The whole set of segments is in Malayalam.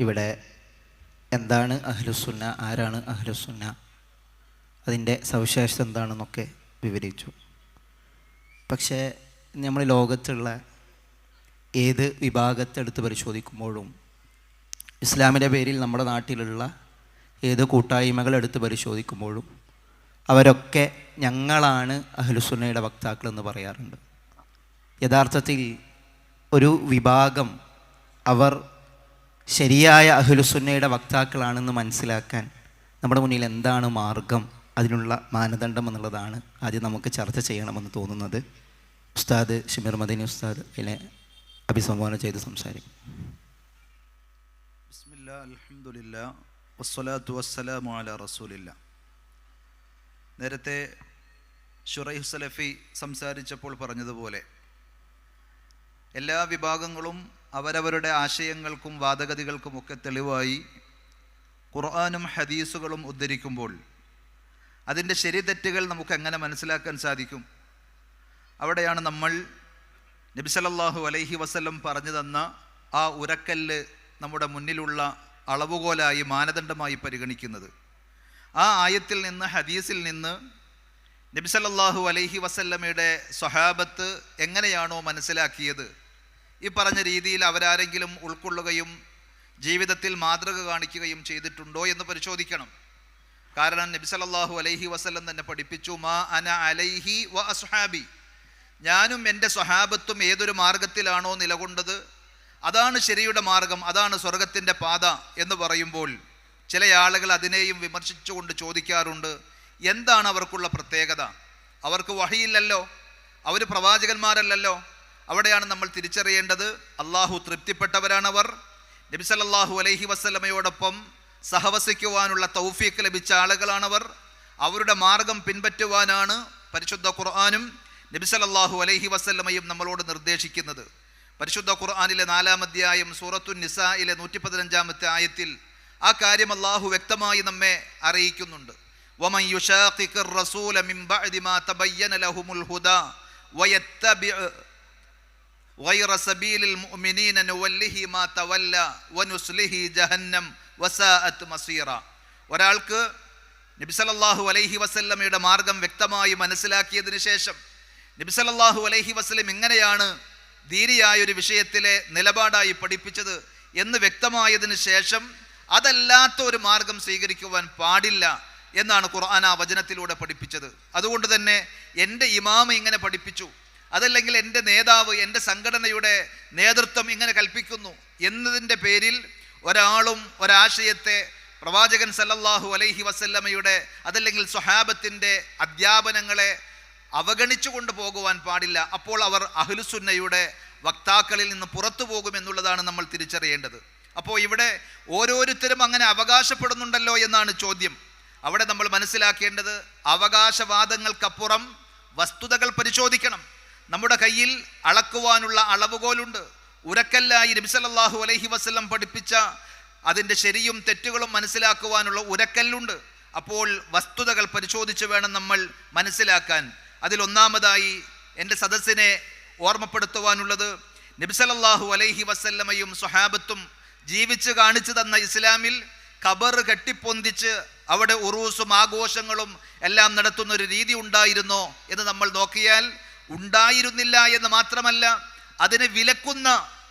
ഇവിടെ എന്താണ് അഹ്ലുസുന്ന ആരാണ് അഹ്ലുസുന്ന അതിന്റെ സവിശേഷത എന്താണെന്നൊക്കെ വിവരിച്ചു. പക്ഷേ നമ്മൾ ലോകത്തുള്ള ഏത് വിഭാഗത്തെടുത്ത് പരിശോധിക്കുമ്പോഴും ഇസ്ലാമിന്റെ പേരിൽ നമ്മുടെ നാട്ടിലുള്ള ഏത് കൂട്ടായ്മകൾ എടുത്ത് പരിശോധിക്കുമ്പോഴും അവരൊക്കെ ഞങ്ങളാണ് അഹ്ലുസുന്നയുടെ വക്താക്കൾ എന്ന് പറയാറുണ്ട്. യഥാർത്ഥത്തിൽ ഒരു വിഭാഗം അവർ ശരിയായ അഹുലുസുന്നയുടെ വക്താക്കളാണെന്ന് മനസ്സിലാക്കാൻ നമ്മുടെ മുന്നിൽ എന്താണ് മാർഗം? അതിനുള്ള മാനദണ്ഡം എന്നുള്ളതാണ് ആദ്യം നമുക്ക് ചർച്ച ചെയ്യണമെന്ന് തോന്നുന്നത്. ഉസ്താദ് ഷിമിർ മദീനി ഉസ്താദ് അതിനെ അഭിസംബോധന ചെയ്ത് സംസാരിക്കും. വസ്സലാത്തു വസ്സലാമു നേരത്തെ ഷുറൈഹ് സലഫി സംസാരിച്ചപ്പോൾ പറഞ്ഞതുപോലെ എല്ലാ വിഭാഗങ്ങളും അവരവരുടെ ആശയങ്ങൾക്കും വാദഗതികൾക്കും ഒക്കെ തെളിവായി ഖുർആാനും ഹദീസുകളും ഉദ്ധരിക്കുമ്പോൾ അതിന്റെ ശരി തെറ്റുകൾ നമുക്ക് എങ്ങനെ മനസ്സിലാക്കാൻ സാധിക്കും? അവിടെയാണ് നമ്മൾ നബിസലല്ലാഹു അലൈഹി വസല്ലം പറഞ്ഞു തന്ന ആ ഉരക്കല്ല് നമ്മുടെ മുന്നിലുള്ള അളവുകോലായി മാനദണ്ഡമായി പരിഗണിക്കുന്നത്. ആ ആയത്തിൽ നിന്ന് ഹദീസിൽ നിന്ന് നബിസലല്ലാഹു അലൈഹി വസല്ലമയുടെ സ്വഹാബത്ത് എങ്ങനെയാണോ മനസ്സിലാക്കിയത്? ഈ പറഞ്ഞ രീതിയിൽ അവരാരെങ്കിലും ഉൾക്കൊള്ളുകയും ജീവിതത്തിൽ മാതൃക കാണിക്കുകയും ചെയ്തിട്ടുണ്ടോ എന്ന് പരിശോധിക്കണം. കാരണം നബി സല്ലല്ലാഹു അലൈഹി വസല്ലം തന്നെ പഠിപ്പിച്ചു മാ അന അലൈഹി വ അസ്ഹാബി. ഞാനും എന്റെ സ്വഹാബത്തും ഏതൊരു മാർഗത്തിലാണോ നിലകൊണ്ടത്? അതാണ് ശരിയുടെ മാർഗം അതാണ് സ്വർഗത്തിന്റെ പാത എന്ന് പറയുമ്പോൾ ചില ആളുകൾ അതിനെയും വിമർശിച്ചുകൊണ്ട് ചോദിക്കാറുണ്ട് എന്താണ് അവർക്കുള്ള പ്രത്യേകത? അവർക്ക് വഹിയില്ലല്ലോ അവർ പ്രവാചകന്മാരല്ലല്ലോ? അവിടെയാണ് നമ്മൾ തിരിച്ചറിയേണ്ടത് അള്ളാഹു തൃപ്തിപ്പെട്ടവരാണവർ നബി സല്ലല്ലാഹു അലൈഹി വസല്ലമയോടൊപ്പം സഹവസിക്കുവാനുള്ള തൗഫീക്ക് ലഭിച്ച ആളുകളാണവർ അവരുടെ മാർഗം പിൻപറ്റുവാനാണ് പരിശുദ്ധ ഖുർആാനും നബി സല്ലല്ലാഹു അലൈഹി വസല്ലമയും നമ്മളോട് നിർദ്ദേശിക്കുന്നത് പരിശുദ്ധ ഖുർആാനിലെ നാലാം അധ്യായം സൂറത്തു നിസായിലെ നൂറ്റി പതിനഞ്ചാമത്തെ ആയത്തിൽ ആ കാര്യം അള്ളാഹു വ്യക്തമായി നമ്മെ അറിയിക്കുന്നുണ്ട് ومن يشاقق الرسول من بعد ما تبين لهم الهدى ويتبع غير سبيل المؤمنين نوله ما تولى ونسله جهنم وساءت مصيرا ഒരാൾക്ക് നബി സല്ലല്ലാഹു അലൈഹി വസല്ലമയുടെ മാർഗം വ്യക്തമായി മനസ്സിലാക്കിയതിന് ശേഷം നബി സല്ലല്ലാഹു അലൈഹി വസല്ലം എങ്ങനെയാണ് ധീരിയായ ഒരു വിഷയത്തിലെ നിലപാടായി പഠിപ്പിച്ചത് എന്ന് വ്യക്തമായതിനു ശേഷം അതല്ലാത്ത ഒരു മാർഗം സ്വീകരിക്കുവാൻ പാടില്ല എന്നാണ് ഖുർആൻ ആ വചനത്തിലൂടെ പഠിപ്പിച്ചത് അതുകൊണ്ട് തന്നെ എൻ്റെ ഇമാമ ഇങ്ങനെ പഠിപ്പിച്ചു അതല്ലെങ്കിൽ എന്റെ നേതാവ് എന്റെ സംഘടനയുടെ നേതൃത്വം ഇങ്ങനെ കൽപ്പിക്കുന്നു എന്നതിന്റെ പേരിൽ ഒരാളും ഒരാശയത്തെ പ്രവാചകൻ സല്ലല്ലാഹു അലൈഹി വസല്ലമയുടെ അതല്ലെങ്കിൽ സ്വഹാബത്തിന്റെ അധ്യാപനങ്ങളെ അവഗണിച്ചു കൊണ്ട് പോകുവാൻ പാടില്ല. അപ്പോൾ അവർ അഹ്ലുസുന്നയുടെ വക്താക്കളിൽ നിന്ന് പുറത്തു പോകുമെന്നുള്ളതാണ് നമ്മൾ തിരിച്ചറിയേണ്ടത്. അപ്പോൾ ഇവിടെ ഓരോരുത്തരും അങ്ങനെ അവകാശപ്പെടുന്നുണ്ടല്ലോ എന്നാണ് ചോദ്യം. അവിടെ നമ്മൾ മനസ്സിലാക്കേണ്ടത് അവകാശവാദങ്ങൾക്കപ്പുറം വസ്തുതകൾ പരിശോധിക്കണം. നമ്മുടെ കയ്യിൽ അളക്കുവാനുള്ള അളവുകോലുണ്ട്. ഉരക്കല്ലായി നബിസലല്ലാഹു അലൈഹി വസ്ലം പഠിപ്പിച്ച അതിന്റെ ശരിയും തെറ്റുകളും മനസ്സിലാക്കുവാനുള്ള ഉരക്കല്ലുണ്ട്. അപ്പോൾ വസ്തുതകൾ പരിശോധിച്ച് വേണം നമ്മൾ മനസ്സിലാക്കാൻ. അതിലൊന്നാമതായി എന്റെ സദസ്സിനെ ഓർമ്മപ്പെടുത്തുവാനുള്ളത് നബിസലല്ലാഹു അലൈഹി വസല്ലമയും സ്വഹാബത്തും ജീവിച്ച് കാണിച്ചു തന്ന ഇസ്ലാമിൽ ഖബർ കെട്ടിപ്പൊന്തിച്ച് അവിടെ ഉറൂസും ആഘോഷങ്ങളും എല്ലാം നടത്തുന്ന ഒരു രീതി ഉണ്ടായിരുന്നോ എന്ന് നമ്മൾ നോക്കിയാൽ ഉണ്ടായിരുന്നില്ല എന്ന് മാത്രമല്ല അതിനെ വിലക്കുന്ന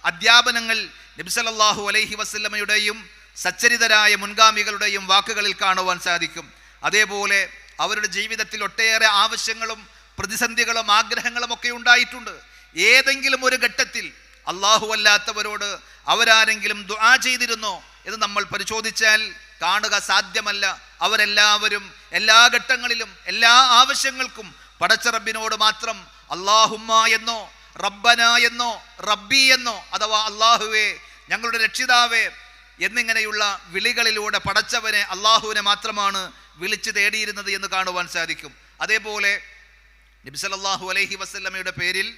അധ്യാപനങ്ങൾ നബിസലല്ലാഹു അലൈഹി വസല്ലമയുടെയും സച്ചരിതരായ മുൻഗാമികളുടെയും വാക്കുകളിൽ കാണുവാൻ സാധിക്കും. അതേപോലെ അവരുടെ ജീവിതത്തിൽ ഒട്ടേറെ ആവശ്യങ്ങളും പ്രതിസന്ധികളും ആഗ്രഹങ്ങളും ഒക്കെ ഉണ്ടായിട്ടുണ്ട്. ഏതെങ്കിലും ഒരു ഘട്ടത്തിൽ അള്ളാഹു അല്ലാത്തവരോട് അവരാരെങ്കിലും ദുആ ചെയ്തിരുന്നോ എന്ന് നമ്മൾ പരിശോധിച്ചാൽ കാണുക സാധ്യമല്ല. അവരെല്ലാവരും എല്ലാ ഘട്ടങ്ങളിലും എല്ലാ ആവശ്യങ്ങൾക്കും പടച്ചറബിനോട് മാത്രം അള്ളാഹുമ്മ എന്നോ റബ്ബന എന്നോ റബ്ബി എന്നോ അഥവാ അള്ളാഹുവേ ഞങ്ങളുടെ രക്ഷിതാവേ എന്നിങ്ങനെയുള്ള വിളികളിലൂടെ പടച്ചവനെ അള്ളാഹുവിനെ മാത്രമാണ് വിളിച്ചു തേടിയിരുന്നത് എന്ന് കാണുവാൻ സാധിക്കും. അതേപോലെ നബിസലല്ലാഹു അലൈഹി വസല്ലമയുടെ പേരിൽ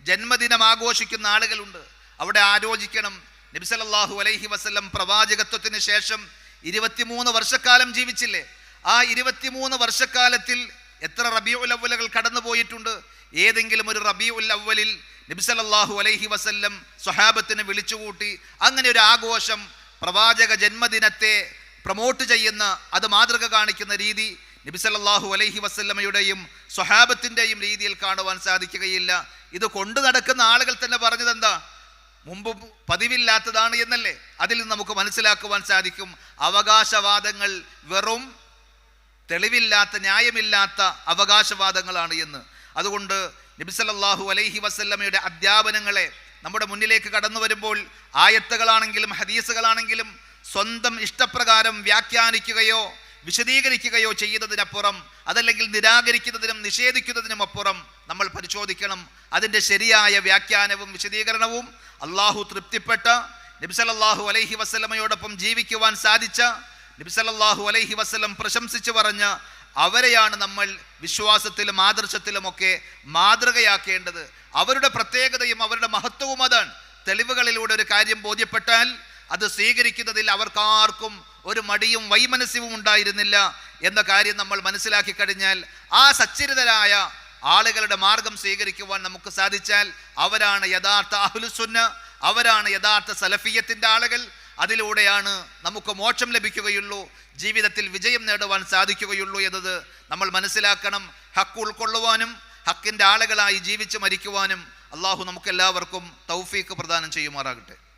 ജന്മദിനം ആഘോഷിക്കുന്ന ആളുകളുണ്ട്. അവിടെ ആലോചിക്കണം. നബിസലല്ലാഹു അലൈഹി വസ്ല്ലം പ്രവാചകത്വത്തിന് ശേഷം ഇരുപത്തിമൂന്ന് വർഷക്കാലം ജീവിച്ചില്ലേ? ആ ഇരുപത്തിമൂന്ന് വർഷക്കാലത്തിൽ എത്ര റബി അവലുകൾ കടന്നു പോയിട്ടുണ്ട് ഏതെങ്കിലും ഒരു റബിയുൽ അവലിൽ നബിസലല്ലാഹു അലൈഹി വസല്ലം സ്വഹാബത്തിനെ വിളിച്ചുകൂട്ടി അങ്ങനെ ഒരു ആഘോഷം പ്രവാചക ജന്മദിനത്തെ പ്രൊമോട്ട് ചെയ്യുന്ന അത് മാതൃക കാണിക്കുന്ന രീതി നബിസലല്ലാഹു അലൈഹി വസല്ലമയുടെയും സ്വഹാബത്തിന്റെയും രീതിയിൽ കാണുവാൻ സാധിക്കുകയില്ല. ഇത് കൊണ്ടു നടക്കുന്ന ആളുകൾ തന്നെ പറഞ്ഞത് എന്താ? മുമ്പ് പതിവില്ലാത്തതാണ് എന്നല്ലേ? അതിൽ നമുക്ക് മനസ്സിലാക്കുവാൻ സാധിക്കും. അവകാശവാദങ്ങൾ വെറും തെളിവില്ലാത്ത ന്യായമില്ലാത്ത അവകാശവാദങ്ങളാണ് എന്ന്. അതുകൊണ്ട് നബിസലല്ലാഹു അലൈഹി വസല്ലമയുടെ അധ്യാപനങ്ങളെ നമ്മുടെ മുന്നിലേക്ക് കടന്നു വരുമ്പോൾ ആയത്തുകളാണെങ്കിലും ഹദീസുകളാണെങ്കിലും സ്വന്തം ഇഷ്ടപ്രകാരം വ്യാഖ്യാനിക്കുകയോ വിശദീകരിക്കുകയോ ചെയ്യുന്നതിനപ്പുറം അതല്ലെങ്കിൽ നിരാകരിക്കുന്നതിനും നിഷേധിക്കുന്നതിനും അപ്പുറം നമ്മൾ പരിശോധിക്കണം. അതിന്റെ ശരിയായ വ്യാഖ്യാനവും വിശദീകരണവും അള്ളാഹു തൃപ്തിപ്പെട്ട നബിസലല്ലാഹു അലൈഹി വസ്ലമയോടൊപ്പം ജീവിക്കുവാൻ സാധിച്ച നബിസലല്ലാഹു അലൈഹി വസ്ലം പ്രശംസിച്ചു പറഞ്ഞ അവരെയാണ് നമ്മൾ വിശ്വാസത്തിലും ആദർശത്തിലുമൊക്കെ മാതൃകയാക്കേണ്ടത്. അവരുടെ പ്രത്യേകതയും അവരുടെ മഹത്വവും അതാണ്. തെളിവുകളിലൂടെ ഒരു കാര്യം ബോധ്യപ്പെട്ടാൽ അത് സ്വീകരിക്കുന്നതിൽ അവർക്കാർക്കും ഒരു മടിയും വൈമനസ്യവും ഉണ്ടായിരുന്നില്ല എന്ന കാര്യം നമ്മൾ മനസ്സിലാക്കി കഴിഞ്ഞാൽ ആ സച്ചരിതരായ ആളുകളുടെ മാർഗം സ്വീകരിക്കുവാൻ നമുക്ക് സാധിച്ചാൽ അവരാണ് യഥാർത്ഥ അഹുലുസുന്ന അവരാണ് യഥാർത്ഥ സലഫിയത്തിന്റെ ആളുകൾ അതിലൂടെയാണ് നമുക്ക് മോക്ഷം ലഭിക്കുകയുള്ളൂ. ജീവിതത്തിൽ വിജയം നേടുവാൻ സാധിക്കുകയുള്ളൂ എന്നത് നമ്മൾ മനസ്സിലാക്കണം. ഹക്ക് ഉൾക്കൊള്ളുവാനും ഹക്കിന്റെ ആളുകളായി ജീവിച്ച് മരിക്കുവാനും അള്ളാഹു നമുക്കെല്ലാവർക്കും തൗഫീക്ക് പ്രദാനം ചെയ്യുമാറാകട്ടെ.